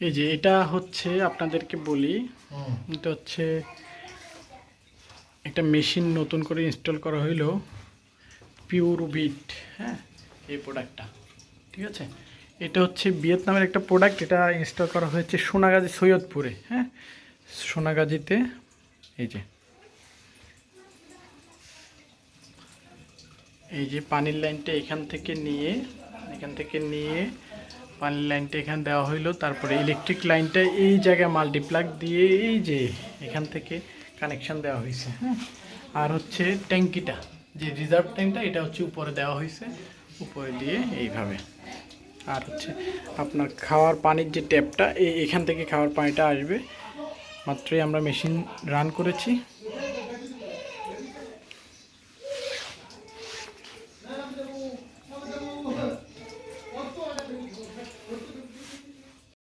এই যে এটা হচ্ছে আপনাদেরকে বলি এটা হচ্ছে একটা মেশিন নতুন করে ইনস্টল করা হইল পিওর বিট হ্যাঁ? এই প্রোডাক্টটা ঠিক আছে? এটা হচ্ছে ভিয়েতনামের একটা প্রোডাক্ট এটা ইনস্টল করা হয়েছে সোনাগাজী সৈয়দপুরে হ্যাঁ? সোনাগাজীতে এই যে। এই যে পানির লাইনটা এখান থেকে নিয়ে এখান থেকে নিয়ে পানির লাইনটা এখানে দেওয়া হইল। তারপরে ইলেকট্রিক লাইনটা এই জায়গায় মাল্টিপ্লাগ দিয়ে এই যে এখান থেকে কানেকশন দেওয়া হয়েছে হ্যাঁ? আর হচ্ছে ট্যাঙ্কিটা, যে রিজার্ভ ট্যাঙ্কটা এটা হচ্ছে উপরে দেওয়া হয়েছে উপরে দিয়ে এইভাবে। আর হচ্ছে আপনার খাওয়ার পানির যে ট্যাপটা এই এখান থেকে খাওয়ার পানিটা আসবে। মাত্রই আমরা মেশিন রান করেছি।